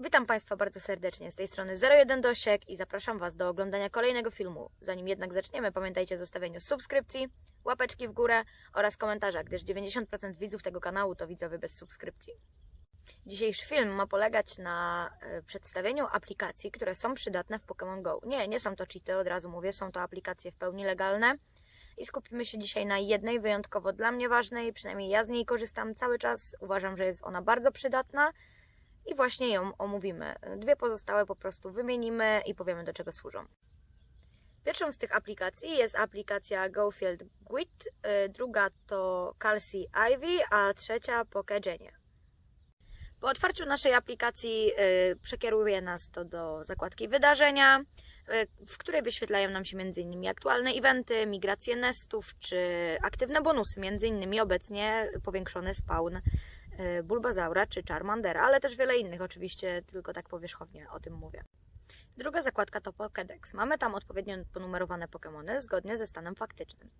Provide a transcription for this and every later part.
Witam Państwa bardzo serdecznie. Z tej strony 01 Dosiek i zapraszam Was do oglądania kolejnego filmu. Zanim jednak zaczniemy, pamiętajcie o zostawieniu subskrypcji, łapeczki w górę oraz komentarza, gdyż 90% widzów tego kanału to widzowie bez subskrypcji. Dzisiejszy film ma polegać na e, przedstawieniu aplikacji, które są przydatne w Pokémon Go. Nie, nie są to cheaty, od razu mówię, są to aplikacje w pełni legalne. I skupimy się dzisiaj na jednej wyjątkowo dla mnie ważnej, przynajmniej ja z niej korzystam cały czas. Uważam, że jest ona bardzo przydatna i właśnie ją omówimy. Dwie pozostałe po prostu wymienimy i powiemy do czego służą. Pierwszą z tych aplikacji jest aplikacja GoField Git, y, druga to Calci Ivy, a trzecia Pokegenie. Po otwarciu naszej aplikacji y, przekieruje nas to do zakładki wydarzenia, y, w której wyświetlają nam się m.in. aktualne eventy, migracje nestów czy aktywne bonusy, m.in. obecnie powiększony spawn Bulbazaura czy Charmandera, ale też wiele innych oczywiście, tylko tak powierzchownie o tym mówię. Druga zakładka to Pokédex. Mamy tam odpowiednio ponumerowane Pokémony zgodnie ze stanem faktycznym.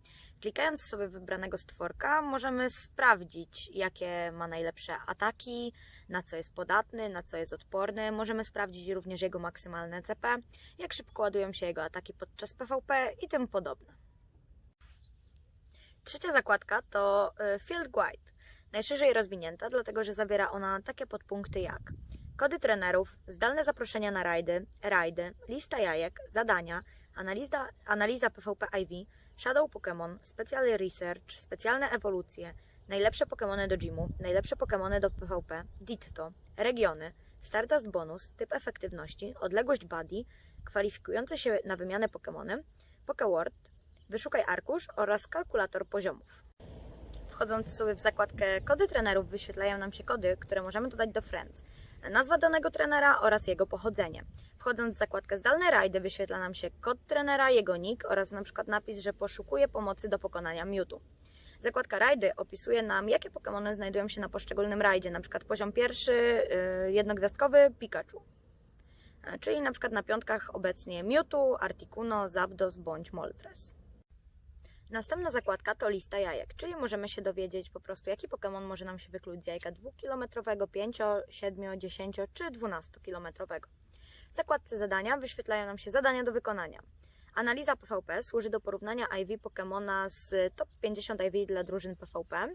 Klikając sobie wybranego stworka, możemy sprawdzić, jakie ma najlepsze ataki, na co jest podatny, na co jest odporny. Możemy sprawdzić również jego maksymalne CP, jak szybko ładują się jego ataki podczas PvP i tym podobne. Trzecia zakładka to y, Field Guide. Najszerzej rozwinięta, dlatego że zawiera ona takie podpunkty jak kody trenerów, zdalne zaproszenia na rajdy, rajdy, lista jajek, zadania, analiza, analiza PvP IV, Shadow Pokémon, Special Research, specjalne ewolucje, najlepsze Pokémony do gymu, najlepsze Pokémony do PvP, Ditto, regiony, Stardust bonus, typ efektywności, odległość buddy, kwalifikujące się na wymianę Pokémony, Pokeword, wyszukaj arkusz oraz kalkulator poziomów. Wchodząc sobie w zakładkę kody trenerów, wyświetlają nam się kody, które możemy dodać do Friends. Nazwa danego trenera oraz jego pochodzenie. Wchodząc w zakładkę zdalne rajdy, wyświetla nam się kod trenera, jego nick oraz na przykład napis, że poszukuje pomocy do pokonania Mewtwo. Zakładka rajdy opisuje nam, jakie Pokémony znajdują się na poszczególnym rajdzie, na przykład poziom pierwszy, yy, jednogwiazdkowy Pikachu. Czyli na przykład na piątkach obecnie Mewtwo, Articuno, Zapdos bądź Moltres. Następna zakładka to lista jajek, czyli możemy się dowiedzieć po prostu, jaki Pokémon może nam się wykluć z jajka 2-kilometrowego, 5, 7, 10 czy 12-kilometrowego. W zakładce zadania wyświetlają nam się zadania do wykonania. Analiza PvP służy do porównania IV Pokémona z top 50 IV dla drużyn PvP.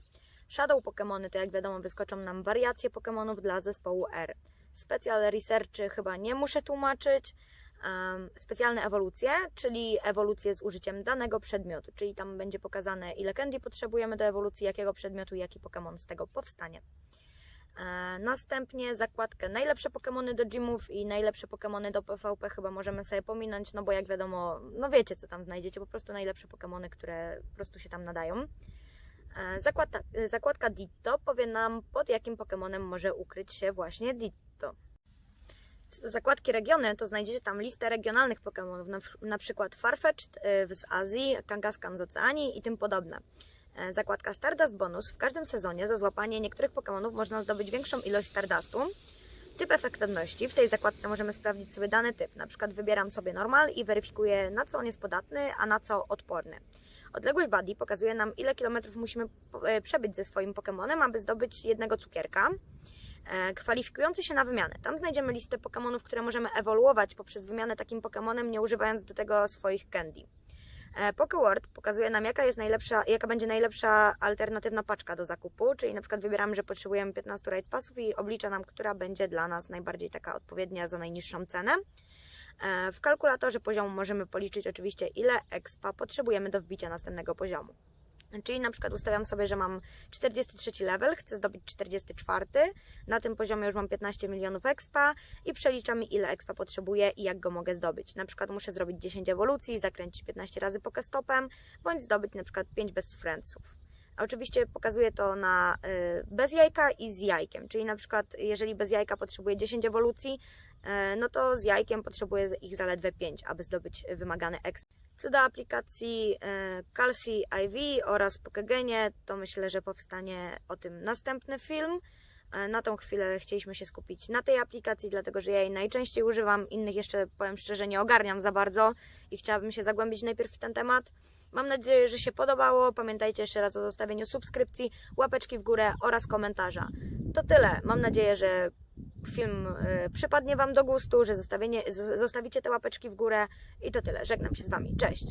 Shadow Pokémony to jak wiadomo wyskoczą nam wariacje Pokémonów dla zespołu R. Special Researchy chyba nie muszę tłumaczyć um, specjalne ewolucje, czyli ewolucje z użyciem danego przedmiotu, czyli tam będzie pokazane ile candy potrzebujemy do ewolucji, jakiego przedmiotu, jaki Pokémon z tego powstanie. E, następnie zakładkę najlepsze Pokémony do gymów i najlepsze Pokémony do PvP chyba możemy sobie pominąć, no bo jak wiadomo, no wiecie co tam znajdziecie, po prostu najlepsze Pokémony, które po prostu się tam nadają. E, Zakładka, zakładka Ditto powie nam pod jakim Pokémonem może ukryć się właśnie Ditto. Zakładki regiony, to znajdziecie tam listę regionalnych Pokémonów, na, na przykład Farfetch'd y, z Azji, Kangaskhan z Oceanii i tym podobne. E, Zakładka Stardust Bonus. W każdym sezonie za złapanie niektórych Pokémonów można zdobyć większą ilość Stardustu. Typ efektywności. W tej zakładce możemy sprawdzić sobie dany typ. Na przykład wybieram sobie normal i weryfikuję na co on jest podatny, a na co odporny. Odległość buddy pokazuje nam ile kilometrów musimy e, przebyć ze swoim Pokémonem, aby zdobyć jednego cukierka kwalifikujący się na wymianę. Tam znajdziemy listę Pokémonów, które możemy ewoluować poprzez wymianę takim Pokémonem, nie używając do tego swoich candy. E, Pokeword pokazuje nam, jaka jest najlepsza, jaka będzie najlepsza alternatywna paczka do zakupu, czyli na przykład wybieramy, że potrzebujemy 15 raid passów i oblicza nam, która będzie dla nas najbardziej taka odpowiednia za najniższą cenę. E, W kalkulatorze poziomu możemy policzyć oczywiście, ile expa potrzebujemy do wbicia następnego poziomu. Czyli na przykład ustawiam sobie, że mam 43 level, chcę zdobyć 44. Na tym poziomie już mam 15 milionów expa i przelicza mi ile expa potrzebuję i jak go mogę zdobyć. Na przykład muszę zrobić 10 ewolucji, zakręcić 15 razy pokestopem, bądź zdobyć na przykład 5 best friendsów. Oczywiście pokazuję to na y, bez jajka i z jajkiem, czyli na przykład jeżeli bez jajka potrzebuję 10 ewolucji, y, no to z jajkiem potrzebuję ich zaledwie 5, aby zdobyć wymagany exp. Co do aplikacji e, Calci IV oraz Pokegenie, to myślę, że powstanie o tym następny film. E, Na tą chwilę chcieliśmy się skupić na tej aplikacji, dlatego że ja jej najczęściej używam. Innych jeszcze, powiem szczerze, nie ogarniam za bardzo i chciałabym się zagłębić najpierw w ten temat. Mam nadzieję, że się podobało. Pamiętajcie jeszcze raz o zostawieniu subskrypcji, łapeczki w górę oraz komentarza. To tyle. Mam nadzieję, że film y, przypadnie Wam do gustu, że zostawicie te łapeczki w górę i to tyle. Żegnam się z Wami. Cześć!